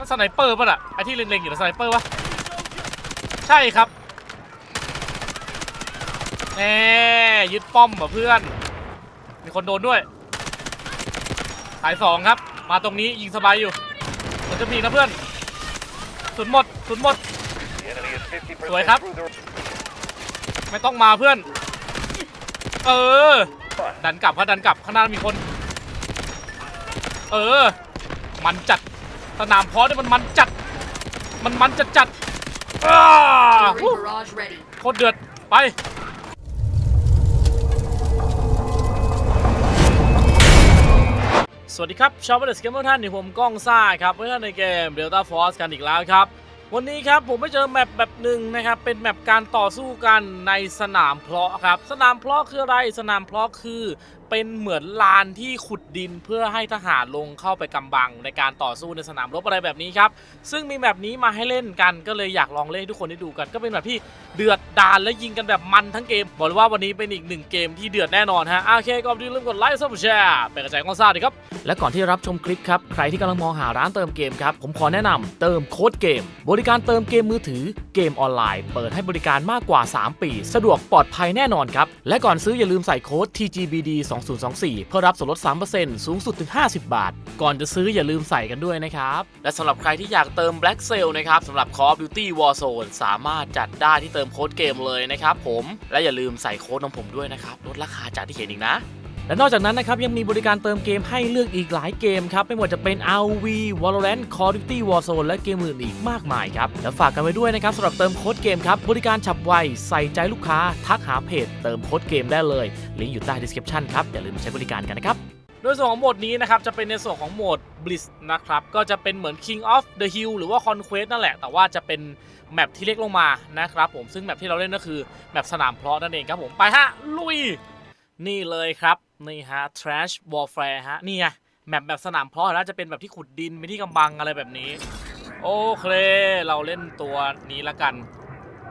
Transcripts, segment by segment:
นั่นสไนเปอร์ป่ะน่ะไอที่เล็งๆอยู่นะสไนเปอร์ปะใช่ครับแหมยึดป้อมเหรอเพื่อน มีคนโดนด้วยสายสองครับ มาตรงนี้ยิงสบายอยู่มันจะมีนะเพื่อนสุดหมดสุดหมด สวยครับ ไม่ต้องมาเพื่อน เออ ดันกลับครับดันกลับข้างหน้ามีคน เออ มันจัด สนามเพาะเนี่ยมันมันจัด มันมันจัดจัดอ้า Artillery วู้ barrage ready. โคตรเดือด ไปสวัสดีครับ ชาวบ้านเดสเกมเมอร์ท่านนี่ผมก้องซ่าครับเพื่อนในเกม Delta Force กันอีกแล้วครับ วันนี้ครับผมไปเจอแมปแบบหนึ่งนะครับ เป็นแมปการต่อสู้กันในสนามเพลาะครับ สนามเพลาะคืออะไร สนามเพลาะคือ เป็นเหมือนลานที่ขุดดินเพื่อให้ทหารลงเข้าไปกำบังในการต่อสู้ในสนามรบอะไรแบบนี้ครับ ซึ่งมีแบบนี้มาให้เล่นกันก็เลยอยากลองเล่นให้ทุกคนได้ดูกัน ก็เป็นแบบที่เดือดดาลและยิงกันแบบมันทั้งเกม บอกเลยว่าวันนี้เป็นอีกหนึ่งเกมที่เดือดแน่นอนฮะโอเคก่อนอื่นลืมกดไลค์ซับแชร์เป็นกระจายกองซ่าดีครับและก่อนที่รับชมคลิปครับใครที่กำลังมองหาร้านเติมเกมครับผมขอแนะนำเติมโค้ดเกม บริการเติมเกมมือถือเกมออนไลน์ เปิดให้บริการมากกว่า 3 ปี สะดวกปลอดภัยแน่นอนครับและก่อนซื้ออย่าลืมใส่โค้ด TGBD 2024 เพื่อรับส่วนลด 3%สูงสุดถึง 50 บาท ก่อนจะซื้ออย่าลืมใส่กันด้วยนะครับ และสำหรับใครที่อยากเติม Black Sale นะครับสำหรับ Call of Duty Warzone สามารถจัดได้ที่เติมโค้ดเกมเลยนะครับผมและอย่าลืมใส่โค้ดของผมด้วยนะครับลดราคาจากที่เห็นอีกนะ และนอกจากนั้นนะครับยังมีบริการเติมเกมให้เลือกอีกหลายเกมครับไม่ว่าจะเป็น RV Valorant Call of Duty Warzone และเกมอื่นอีกมากมายครับแล้วฝากกันไว้ด้วยนะครับสำหรับเติมโค้ดเกมครับบริการฉับไวใส่ใจลูกค้า ทักหาเพจเติมโค้ดเกมได้เลยลิงก์อยู่ใต้ description ครับอย่าลืมมาใช้บริการกันนะครับโดยส่วนของโหมดนี้นะครับจะเป็นในส่วนของโหมด Blitz นะครับก็จะเป็นเหมือน King of the Hill หรือว่า Conquest นั่นแหละ แต่ว่าจะเป็นแมปที่เล็กลงมานะครับผมซึ่งแมปที่เราเล่นก็คือแมปสนามเพลาะนั่นเองครับผมไปฮะลุยนี่เลยครับ นี่ฮะ Trash Warfare ฮะ นี่ไงแมปแบบสนามเพาะนะจะเป็นแบบที่ขุดดินเป็นที่กำบังอะไรแบบนี้ โอเค เราเล่นตัวนี้ละกัน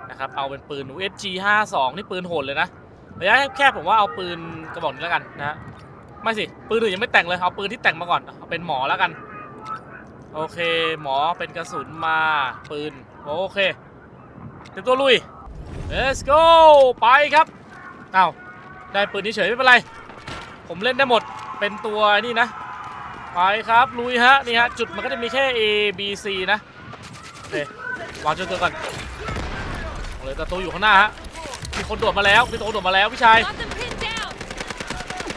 นะครับ เอาเป็นปืน USG 52นี่ปืนโหดเลยนะระยะแค่ผมว่าเอาปืนกระบอกนี้ละกันนะไม่สิ ปืนอื่นยังไม่แต่งเลย เอาปืนที่แต่งมาก่อน เอาเป็นหมอแล้วกัน โอเค หมอเป็นกระสุนมา ปืน โอเคเตรียมตัวลุย let's go ไปครับ เอ้าได้ปืนเฉยไม่เป็นไร ผมเล่นได้หมดเป็นตัวนี่นะ ไปครับลุยฮะนี่ฮะจุดมันก็จะมีแค่ A B C นะโอเควางจุดตัวก่อนเลยประตูอยู่ข้างหน้าฮะมีคนโดดมาแล้วมีคนโดดมาแล้วพี่ชาย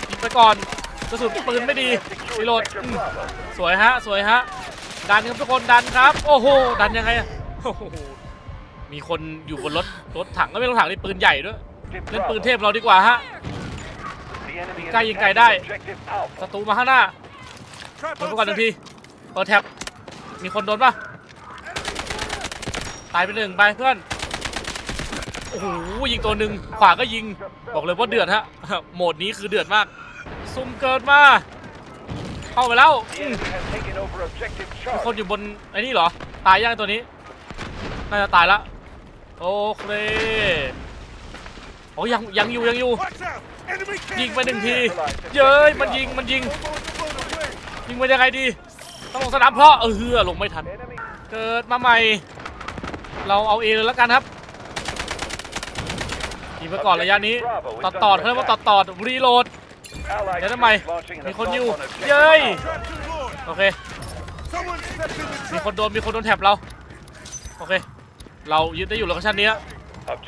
ยิงไปก่อนกระสุนปืนไม่ดีรีโหลดสวยฮะสวยฮะดันครับทุกคนดันครับ โอ้โหดันยังไงอะมีคนอยู่บนรถรถถังก็ไม่รถถังนี่ปืนใหญ่ด้วยเล่นปืนเทพเราดีกว่าฮะ ใกล้ยิงไกลได้ศัตรูมาข้างหน้าเปิดไปก่อนหนึ่งทีเปิดแท็บมีคนโดนปะตายไปหนึ่งไปเพื่อนโอ้โหยิงตัวหนึ่งขวาก็ยิงบอกเลยว่าเดือดฮะโหมดนี้คือเดือดมาก ซุ่มเกิดมาเข้าไปแล้วอืมมีคนอยู่บนไอ้นี่เหรอ ตายยังตัวนี้น่าจะตายละโอเคโอ้ยังยังอยู่ยังอยู่ ยิงไปหนึ่งทีเย้ยมันยิงมันยิง ยิงมันยังไงดี ต้องลงสนามเพราะเออเฮือลงไม่ทัน เกิดมาใหม่ เราเอาเอเลยแล้วกันครับยิงไปก่อนระยะนี้ตัดต่อเขาเรียกว่าตัดต่อรีโหลดเดี๋ยวทำไมมีคนอยู่เย้ยโอเคมีคนโดนมีคนโดนแท็บเราโอเค เรายึดได้อยู่โลเคชั่นนี้อะ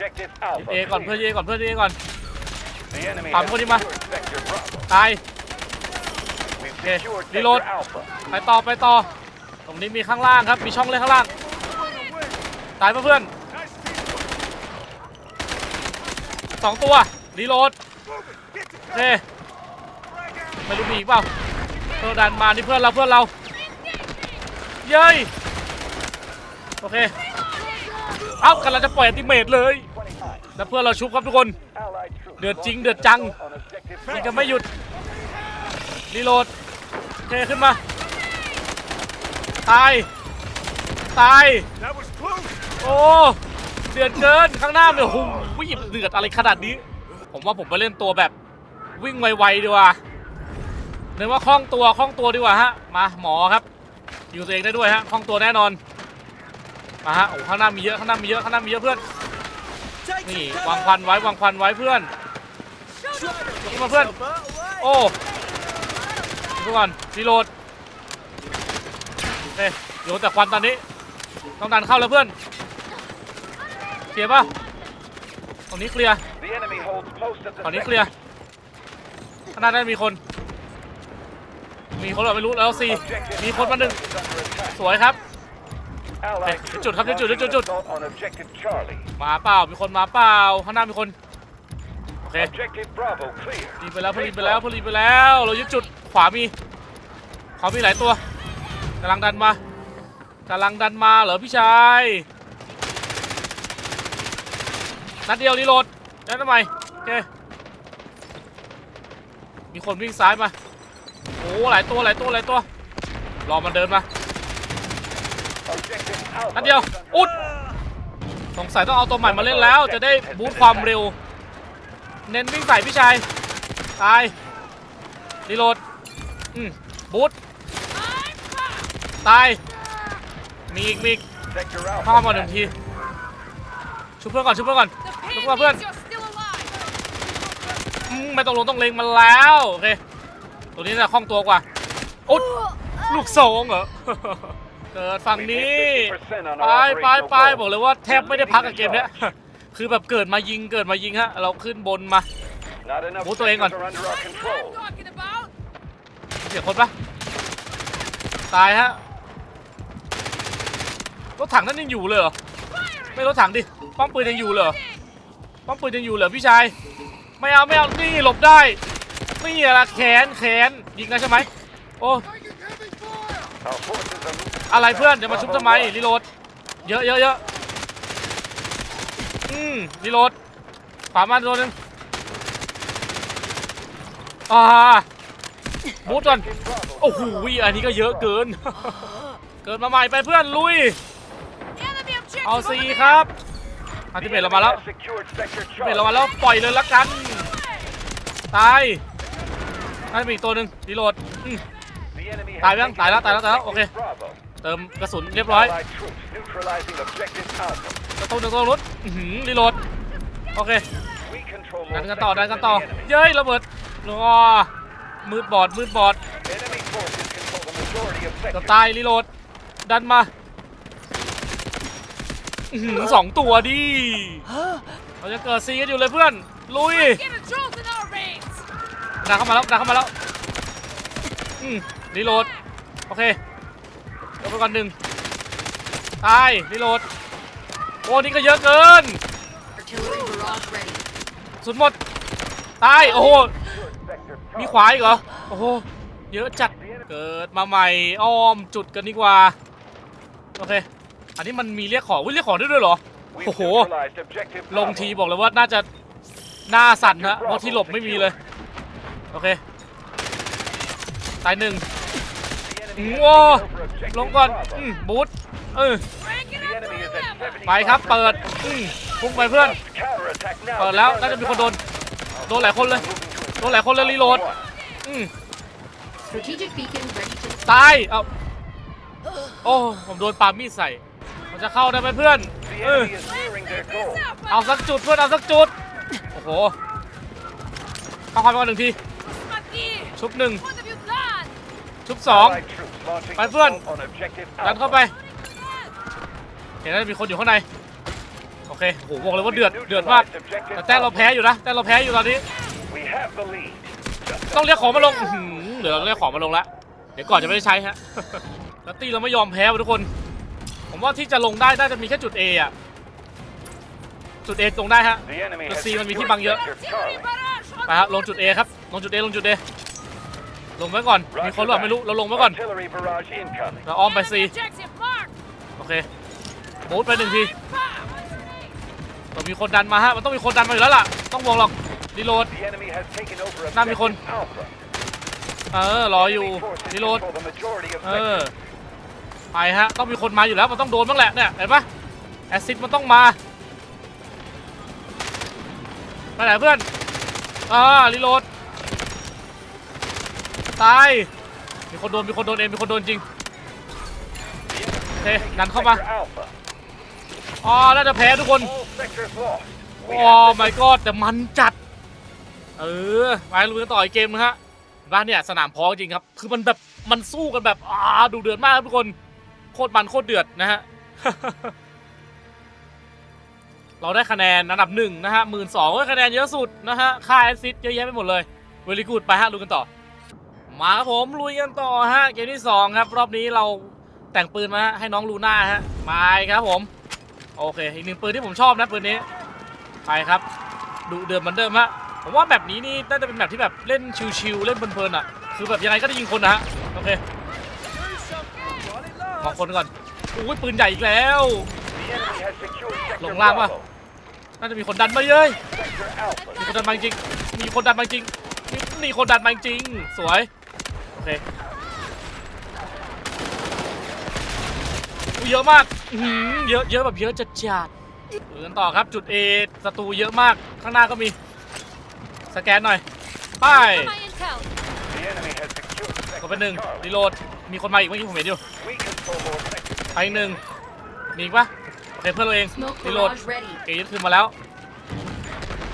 ยึดเอก่อนเพื่อนยึดเอก่อนเพื่อนยึดเอก่อน ตามคนนี้มา ตาย โอเครีโหลด ไปต่อไปต่อ ตรงนี้มีข้างล่างครับ มีช่องเล่นข้างล่าง ตายเพื่อนสองตัวรีโหลดโอเคไม่รู้มีอีกเปล่าเพื่อดันมานี่เพื่อนเราเพื่อนเรา เย้ยโอเค เอ้ากำลังจะปล่อยอัติเมทเลย แล้วเพื่อนเราชุบครับทุกคน เดือดจริงเดือดจังยิงกันไม่หยุดรีโหลดเคขึ้นมา ตาย ตาย โอ้ เดือดเกินข้างหน้าเนี่ยโอ้โหวิ่งเดือดอะไรขนาดนี้ ผมว่าผมไปเล่นตัวแบบวิ่งไวๆดีกว่าเนื่องว่าคล่องตัวคล่องตัวดีกว่าฮะ มาหมอครับ อยิงตัวเองได้ด้วยฮะคล่องตัวแน่นอน มาฮะ โอ้ข้างหน้ามีเยอะข้างหน้ามีเยอะข้างหน้ามีเยอะเพื่อน นี่ วางควันไว้วางควันไว้เพื่อนยกมาเพื่อน โอ้ดูก่อนรีโหลดโอเคโยนแต่ควันตอนนี้ ต้องดันเข้าแล้วเพื่อนเคลียร์ป่ะตรงนี้เคลียร์ตอนนี้เคลียร์ข้างหน้าได้มีคน มีคนหรือไม่รู้แล้วสี่มีคนมาหนึ่งสวยครับ Allied Hey, troops จุดครับจุดจุด launching จุดจุด an assault on Objective Charlie. มาเปล่ามีคนมาเปล่าข้างหน้ามีคนโอเค Objective Bravo clear. รีบไปแล้วพลีบไปแล้วพลีบไปแล้วเรายึดจุดขวามีขวามีหลายตัวกำลังดันมากำลังดันมาเหรอพี่ชายนัดเดียวรีโหลดได้ทำไมโอเคมีคนวิ่งซ้ายมาโอ้หลายตัวหลายตัวหลายตัวรอมันเดินมา Objective Alpha นัดเดียว อุด สงสัยต้องเอาตัวใหม่มาเล่นแล้ว จะได้บูทความเร็ว เน้นวิ่งใส่พี่ชาย ตายรีโหลด อืมบูทตาย มีอีกมีอีกเข้า Alpha. มาหนึ่งที ชุบเพื่อนก่อนชุบเพื่อนก่อน The Look up, pain Ren. means you're still alive. อืมไม่ต้องลงต้องเล็งมันแล้ว โอเค ตัวนี้น่ะคล่องตัวกว่า อุด ลูกสองเหรอ เกิดฝั่งนี้ ไปไปไปบอกเลยว่าแทบไม่ได้พักกับเกมเนี้ย คือแบบเกิดมายิงเกิดมายิงฮะ เราขึ้นบนมา Not enough Bố tụi em sectors còn- are under our I'm control. talking about. เสียคนปะตายฮะ รถถังนั้นยังอยู่เลยเหรอ ไม่รถถังดิ ป้อมปืนยังอยู่เหรอ ป้อมปืนยังอยู่เหรอพี่ชาย ไม่เอาไม่เอา นี่หลบได้ นี่อะละแขนแขนยิงกันใช่ไหมโอ้ อะไรเพื่อนเดี๋ยวมาชุบทำไมรีโหลดเยอะเยอะเยอะอืมรีโหลดขวามาตัวนึงอ่าบูทก่อนโอ้โหอันนี้ก็เยอะเกิน เกิดมาใหม่ไปเพื่อนลุย เอาซีครับอันที่เบต enemy เรามาแล้วเบต Charlie. เรามาแล้วปล่อยเลยละกัน ตายนั่นมีอีกตัวหนึ่งรีโหลด ตายยังตายแล้วตายแล้วตายแล้วโอเค เติมกระสุนเรียบร้อย กระตุ้นกระตุ้นรุดอื้อหือรีโหลด โอเค ดันกันต่อ ดันกันต่อ เย้ยระเบิดรอมืดบอดมืดบอด Enemy forces control the majority of เกับ sectors. ตายรีโหลด ดันมาสองตัวดิเราจะเกิดซีกันอยู่เลยเพื่อน ลุยดันเข้ามาแล้วดันเข้ามาแล้วรีโหลด โอเคยกไปก่อนหนึ่งตายรีโหลดโอ้นี่ก็เยอะเกิน Artillery barrage ready. สุดหมด ตาย โอ้โห มีขวาอีกเหรอ โอ้โห เยอะจัด เกิดมาใหม่ อ้อมจุดกันดีกว่า โอเค อันนี้มันมีเรียกของวิ่เรียกของได้ด้วยเหรอ โอ้โห ลงทีบอกเลยว่าน่าจะหน้าสั่นฮะเพราะที่หลบไม่มีเลย โอเค ตายหนึ่ง โว้ taken over Objective ลงก่อน Bravo. อืมบูทเออ Crank it The up enemy to is at 11. 75%. ไปครับเปิดอืมพุ่งไปเพื่อน Counterattack now. เปิดแล้วน่าจะมีคนโดน โดนหลายคนเลย โดนหลายคนเลยรีโหลดอืม Strategic beacon ready to ตายเอาโอ้ผมโดนปามีดใส่มันจะเข้าได้ไหมเพื่อน The เออ enemy is nearing their goal. เอาสักจุดเพื่อนเอาสักจุด โอ้โหเข้าความไปก่อนหนึ่งที Mati, ชุบหนึ่ง what have you done? ชุบสอง Allied troops launching ไปเพื่อน assault on Objective ดันเข้า Alpha. ไป เห็นแล้วมีคนอยู่ข้างใน โอเคโหบอกเลยว่าเดือด เดือดมาก แต่แต้มเราแพ้อยู่นะ แต้มเราแพ้อยู่ตอนนี้ We have the lead. Just ต้องเรียกของมาลงอื้อหือเดี๋ยวเราเรียกของมาลงแล้วเดี๋ยวก่อนจะไม่ได้ใช้ฮะแล้วตีเราไม่ยอมแพ้ว่ะทุกคน ผมว่าที่จะลงได้น่าจะมีแค่จุด A อะจุด A ลงได้ฮะ the enemy แล้ว has ซีมันมี secured ที่บังเยอะ Sector Artillery Charlie. barrage on ไปฮะลงจุด A ครับ ลงจุด A ลงจุด A ลงไว้ก่อน มีคนหรือเปล่าไม่รู้ เราลงไว้ก่อน Artillery barrage incoming. เราอ้อมไป Enemy ซี objective marked. โอเคบูทไปหนึ่งที Fire. ต้องมีคนดันมาฮะ มันต้องมีคนดันมาอยู่แล้วล่ะ ต้องวงหรอกรีโหลด The enemy has taken over น่ามีคน Objective Alpha. เออ รออยู่ Enemy forces รีโหลด control the majority of เออ sectors. ไปฮะ ต้องมีคนมาอยู่แล้ว มันต้องโดนบ้างแหละเนี่ย เห็นปะแอซิดมันต้องมา ไปไหนเพื่อน อ่ารีโหลด ตาย มีคนโดน มีคนโดนเองมีคนโดนจริงเคดันเข้ามา อ๋อ น่าจะแพ้ทุกคน โอ้ my god แต่มันจัด เออไปลุยกันต่ออีกเกมนะฮะบ้านเนี่ยสนามพอจริงครับ คือมันแบบ มันสู้กันแบบอ่าดูเดือดมากทุกคน โคตรมันโคตรเดือดนะฮะ เราได้คะแนนอันดับหนึ่งนะฮะหมื่นสองคะแนนเยอะสุดนะฮะ ค่าแอสซิสเยอะแยะไปหมดเลย เวลีกูดไปฮะลุยกันต่อ มาครับผมลุยกันต่อฮะเกมที่สองครับ รอบนี้เราแต่งปืนมาฮะให้น้องลูน่าฮะมาครับผม โอเคอีกหนึ่งปืนที่ผมชอบนะปืนนี้ไปครับดูเดือดเหมือนเดิมฮะผมว่าแบบนี้นี่น่าจะเป็นแบบที่แบบเล่นชิวๆเล่นเพลินๆอะคือแบบยังไงก็ได้ยิงคนนะฮะโอเคมอคนก่อนอุ้ยปืนใหญ่อีกแล้ว The enemy has secured sector Lồng lam à? Bravo. น่าจะมีคนดันมาเย้ยมีคนดันมาจริงมีคนดันมาจริงมีคนดันมาจริงสวย เคอุ๊ยเยอะมากอื้อหือเยอะเยอะแบบเยอะจัดจัดๆดูกันต่อครับจุด A ศัตรูเยอะมากข้างหน้าก็มี สแกนหน่อย ไป My intel. The enemy has secured ก็ sector เป็นหนึ่งรี Charlie. โหลด มีคนมาอีกเมื่อกี้ผมเห็นอยู่ We control more sectors. ไปอีกหนึ่งมีอีกปะโอเคเพื่อนเราเอง Smoke รีโหลด barrage ready. เอยึดคืนมาแล้ว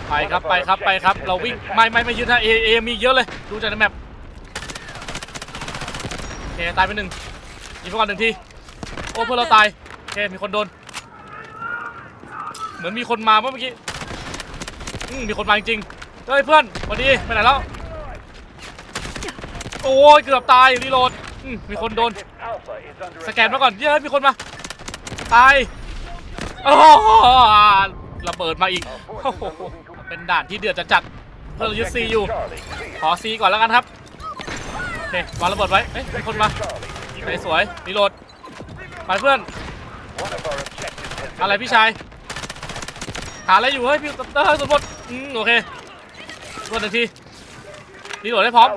ไปครับไปครับไปครับ เราวิ่งไม่ไม่ไม่ยึดนะเอเอมีเยอะเลย ดูจากในแมป เคตายไปหนึ่งยิงไปก่อนหนึ่งทีโอ้เพื่อนเราตายโอเคมีคนโดน เหมือนมีคนมาเมื่อกี้อืมมีคนมาจริงๆเฮ้ยเพื่อนสวัสดีไปไหนแล้วโอ้ยเกือบตายรีโหลดอืมมีคนโดน สแกนมาก่อนเย้ยมีคนมาตายโอ้โหระเบิดมาอีกโอ้โหเป็นด่านที่เดือดจะจัดเพื่อนเรายึดซีอยู่ขอซีก่อนแล้วกันครับ เด็กวางระเบิดไว้เฮ้ยมีคนมาไหสวยรีโหลดไปเพื่อน อะไรพี่ชาย หาอะไรอยู่เฮ้ยพี่ตัเตอร์สมบูรณ์อืมโอเครวดหนึ่งทีรีโหลดได้พร้อม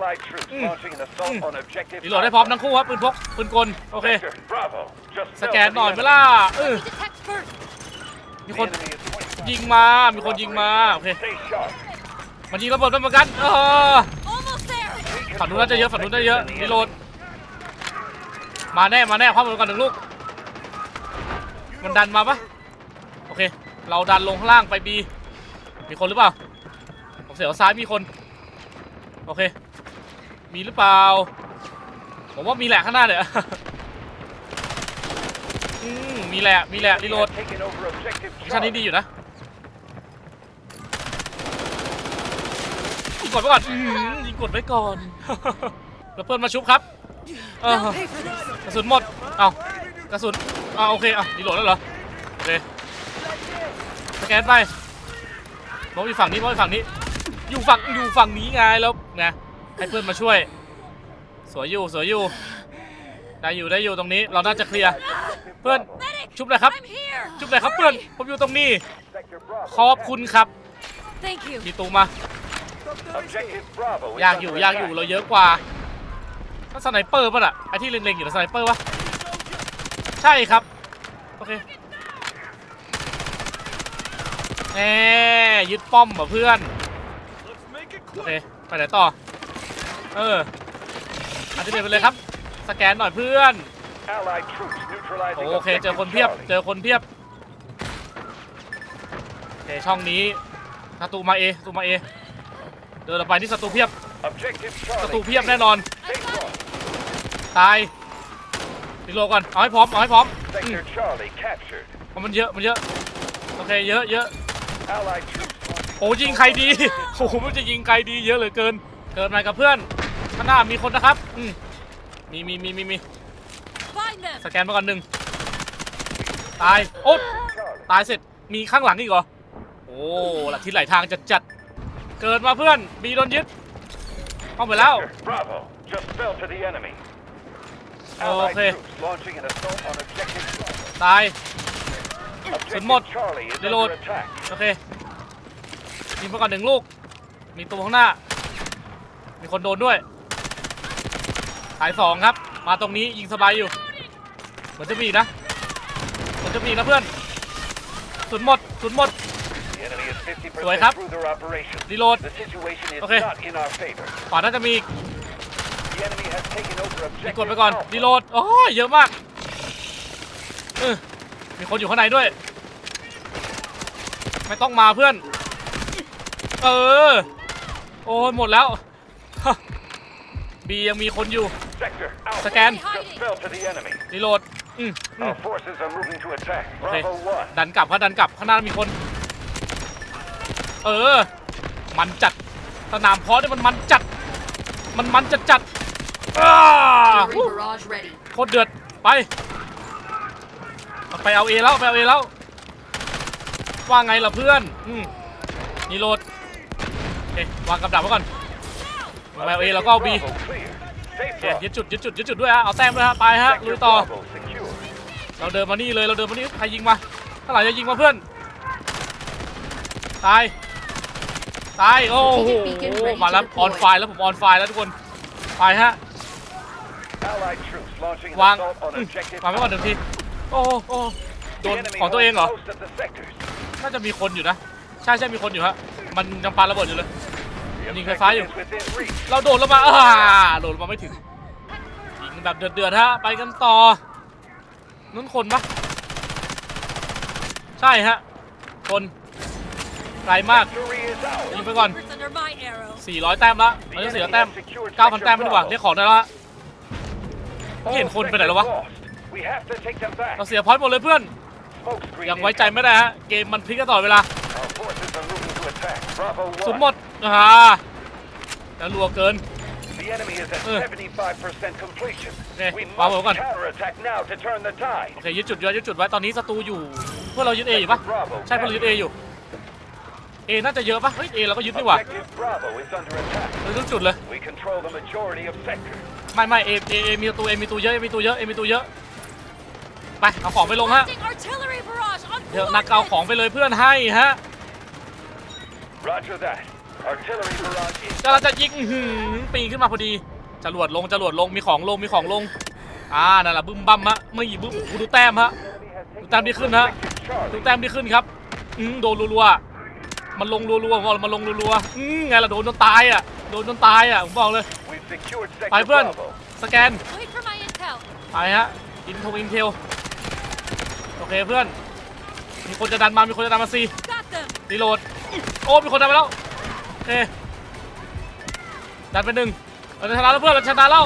มีโหลดได้พร้อมทั้งคู่ครับปืนพกปืนกลโอเค สแกนหน่อยเวล่ามีคนยิงมา มีคนยิงมา โอเค มันยิงระเบิดด้วยเหมือนกันเออ ฝั่งนู้นน่าจะเยอะฝั่งนู้นน่าจะเยอะรีโหลดมาแน่มาแน่คว้ามือก่อนหนึ่งลูก มันดันมาปะโอเค เราดันลงข้างล่างไปบีมีคนหรือเปล่า ผมเสียวาซ้ายมีคน โอเค มีหรือเปล่า ผมว่ามีแหละข้างหน้าเนี่ยอืมมีแหละมีแหละรีโหลด Taken over objective มิชชั่นนี้ Charlie. ดีอยู่นะยิง กดไว้ก่อนอื้อหือยิงกดไว้ก่อน แล้วเพื่อนมาชุบครับเออ They'll pay for this. กระสุนหมด เอากระสุนเอาโอเคเอาดีโหลดแล้วเหรอ โอเค สแกนไปมองอยู่ฝั่งนี้มองอยู่ฝั่งนี้ อยู่ฝั่งอยู่ฝั่งนี้ไงแล้วไงให้เพื่อนมาช่วย สวยอยู่ สวยอยู่ ได้อยู่ ได้อยู่ตรงนี้ เราน่าจะเคลียร์ เพื่อน Medic. ชุบเลยครับ I'm here. ชุบเลยครับเพื่อน ผมอยู่ตรงนี้ Sector Bravo. ขอบคุณครับ Thank you. มีตูมา Objective Bravo. is ยากอยู่ under ยากอยู่ attack. เราเยอะกว่าถ้าสไนเปอร์ป่ะน่ะไอที่เล็งๆอยู่นะสไนเปอร์ปะใช่ครับ โอเคแหมยึดป้อมป่ะเพื่อน โอเค ไปไหนต่อ เอออันที่เด็ไปเลยครับ สแกนหน่อยเพื่อน Allied troops neutralizing โอเค เจอคนเพียบ Charlie. เจอคนเพียบโอเคช่องนี้ศัตรูมาเอศัตรูมาเอ เดินออกไปนี่ศัตรูเพียบ Objective ศัตรู Charlie. เพียบแน่นอน Stay strong. ตายรีโหลดก่อน เอาให้พร้อม เอาให้พร้อม Sector Charlie captured. เพราะมันเยอะ มันเยอะ โอเค เยอะเยอะ Allied troops launching โอ้ยิงใครดี โอ้โหมันจะยิงใครดีเยอะเหลือเกิน เกิดมากับเพื่อน ข้างหน้ามีคนนะครับ อืมมีมีมีมีมี Find them. สแกนมาก่อนหนึ่งตาย โอ๊ต Charlie. ตายเสร็จ มีข้างหลังอีกเหรอ โอ้หลักที่ไหลทางจัดจัดๆ เกิดมาเพื่อนมีโดนยึดเข้าไปแล้ว Sector Bravo. Just fell to the enemy. Oh, Allied okay. troops launching an assault on objective Bravo. ตาย Objective mod. Charlie is Reload. under attack. โอเคยิงไปก่อนหนึ่งลูก มีตัวข้างหน้า มีคนโดนด้วย สายสองครับ มาตรงนี้ยิงสบายอยู่ เหมือนจะมีอีกนะ เหมือนจะมีอีกนะเพื่อนสุดหมดสุดหมด The enemy is 50% สวยครับ through their operation. รีโหลด The situation is Okay. not in our favor. ขวาน่าจะมีอีก The enemy has taken over มี objective กดไปก่อน Alpha. รีโหลด โอ้ยเยอะมากเออมีคนอยู่ข้างในด้วย ไม่ต้องมาเพื่อน เออ โอ้ยหมดแล้วฮะบียังมีคนอยู่ Sector Alpha Scan. just fell to the enemy. รีโหลด อืมอืม Our forces are moving to attack. Okay. Bravo 1. ดันกลับครับดันกลับข้างหน้ามีคน เออ มันจัดสนามเพาะเนี่ยมันมันจัด มันมันจัดจัดอ้า Artillery วู้ barrage ready. โคตรเดือดไปเอาไปเอาเอแล้วไปเอาเอแล้ว ว่าไงล่ะเพื่อนอืมนี่โหลดโอเควางกับดักไว้ก่อนไปเอาเอแล้วก็เอาบี Bravo clear. Stay โอเค front. ยึดจุดยึดจุดยึดจุดด้วยฮะเอาแต้มด้วยฮะไปฮะลุ Sector ยต่อ Bravo secure. เราเดินมานี่เลยเราเดินมานี่ใครยิงมาเท่าไหร่จะยิงมาเพื่อนตาย ตายโอ้โหมาแล้วออนไฟแล้วผมออนไฟแล้วทุกคนไปฮะ Allied troops launching an วาง assault on อืม objective วางไว้ก่อนหนึ่งทีโอ้โหโอ้โหโด The น enemy ของตัวเองเหรอ holds most of the sectors. น่าจะมีคนอยู่นะใช่ใช่มีคนอยู่ฮะมันยังปาระเบิดอยู่เลย The Nhìn cái phái objective is within reach. เราโดดลงมาอ่าโดดลงมาไม่ถึงยิงแบบเดือดๆฮะไปกันต่อนู้นคนปะใช่ฮะคน ไกลมาก Victory is ours. ยิงไปก่อน Favorites under my arrow. 400 แต้มละเราจะเสียแต้ม 9,000 แต้มไม่ดีกว่าเรียกของได้แล้วฮะ All เห็นคนไปไหนแล้ววะ sectors lost. We have to take them back. เราเสียพอยต์หมดเลยเพื่อน Smoke screen ยังไว้ใจไม่ได้ฮะ เกมมันพลิกกันตลอดเวลา Our forces are moving to attack. Bravo สุด 1. หมดอ่าแล้วรัวเกิน The enemy is at Uh. 75% completion. Okay, We vào vào must con. counterattack now to turn the tide. โอเคยึดจุดไว้ยึดจุดไว้ตอนนี้ศัตรูอยู่ เพื่อเรายึดเออยู่ปะ Bravo ใช่เพื่อเรายึดเออยู่ เอน่าจะเยอะปะเฮ้ยเอเราก็ยึดนี่หว่า Objective Bravo is under attack. เรายึดจุดเลย We control the majority of sectors. ไม่ไม่เอเอเอมีตัวเอมีตัวเยอะเอมีตัวเยอะเอมีตัวเยอะ ไปเอาของไปลงฮะ Launching artillery barrage on เดี๋ยวนักเอาของไปเลยเพื่อนให้ฮะ Roger that. Artillery barrage is กำลังจะยิงอื้อหือปีนขึ้นมาพอดีจรวดลงจรวดลงมีของลงมีของลง อ่านั่นแหละบึ้มบั้มฮะไม่บึ้มโอ้โหดูแต้มฮะ ดูแต้มที่ขึ้นฮะดู Charlie. แต้มที่ขึ้นครับอืมโดนรัวๆ มันลงรัวๆผมบอกเลยมันลงรัวๆอืมไงล่ะโดนจนตายอะโดนจนตายอะผมบอกเลย We've secured ไป sector เพื่อน Bravo. สแกน Wait for my intel. ไปฮะอินโทอินเทลโอเคเพื่อนมีคนจะดันมามีคนจะดันมาซี Got them. รีโหลดโอ้มีคนดันมาแล้วโอเคดันไปหนึ่งเราจะชนะแล้วเพื่อนเราชนะแล้ว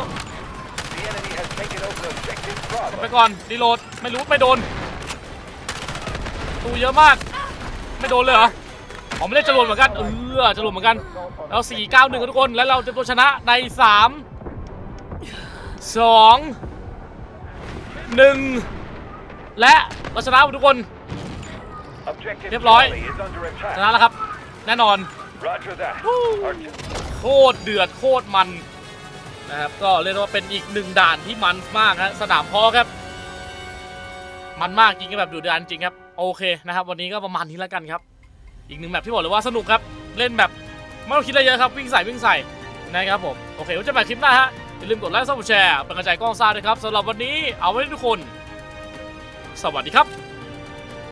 The enemy has taken over objective ไป Bravo. ก่อนรีโหลดไม่รู้ไม่โดนตูเยอะมาก ไม่โดนเลยเหรอ อ๋อไม่ได้จรวดเหมือนกันเออจรวดเหมือนกันเราสี่เก้าหนึ่งทุกคนแล้วเราจะตัวชนะในสามสองหนึ่งและเราชนะทุกคน Objective เรียบร้อย Charlie is under ช attack. นะแล้วครับ แน่นอน Roger that. Woo. Artil- โคตรเดือดโคตรมันนะครับก็เรียกได้ว่าเป็นอีกหนึ่งด่านที่มันมากฮะสนามพอครับ มันมากจริงๆแบบดูดานจริงครับ โอเคนะครับ วันนี้ก็ประมาณนี้แล้วกันครับ อีกหนึ่งแบบที่บอกเลยว่าสนุกครับ เล่นแบบไม่ต้องคิดอะไรเยอะครับ วิ่งใส่วิ่งใส่นะครับผม โอเคไว้เจะไปคลิปหน้าฮะ อย่าลืมกดไลค์ซับสไครต์แชร์เป็นกำลังใจกล้องซ่าด้วยครับสำหรับวันนี้เอาไว้ทุกคน สวัสดีครับ